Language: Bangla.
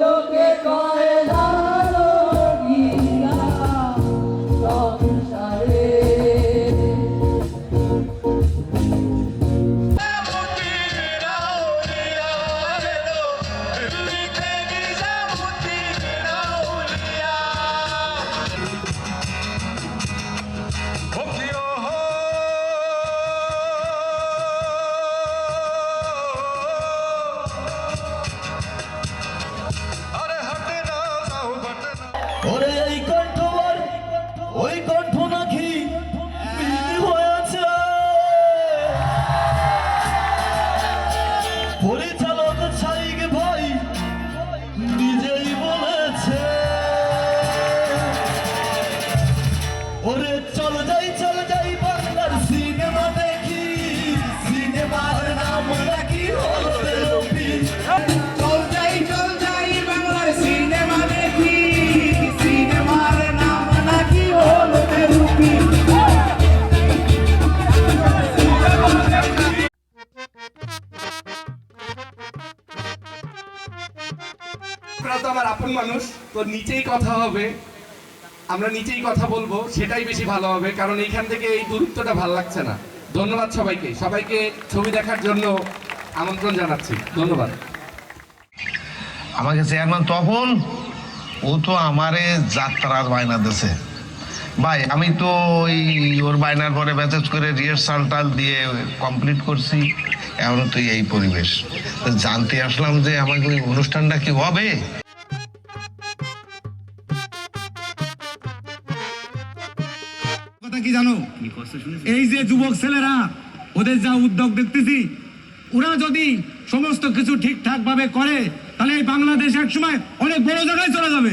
লোকে কয় ওরে আপনারা তো আমার আপন মানুষ তো নিচেই কথা হবে। আমরা নিচেই কথা বলব, সেটাই বেশি ভালো হবে, কারণ এইখান থেকে এই দূরত্বটা ভালো লাগছে না। ধন্যবাদ সবাইকে। সবাইকে ছবি দেখার জন্য আমন্ত্রণ জানাচ্ছি। ধন্যবাদ। আমাকে চেয়ারম্যান তখন ও তো আমারে যাত্রার বায়না দিছে ভাই আমি তো ওই ওর বায়নার পরে মেসেজ করে রিহার্সাল টাল দিয়ে কমপ্লিট করছি। এখন তো এই পরিবেশ। তো জানতে আসলাম যে আমাকে ওই অনুষ্ঠানটা কি হবে? কথা কি জানো? এই যে যুবক ছেলেরা ওদের যা উদ্যোগ দেখতেছি ওরা যদি সমস্ত কিছু ঠিকঠাক ভাবে করে তাহলে এই বাংলাদেশ এক সময় অনেক বড় জায়গায় চলে যাবে।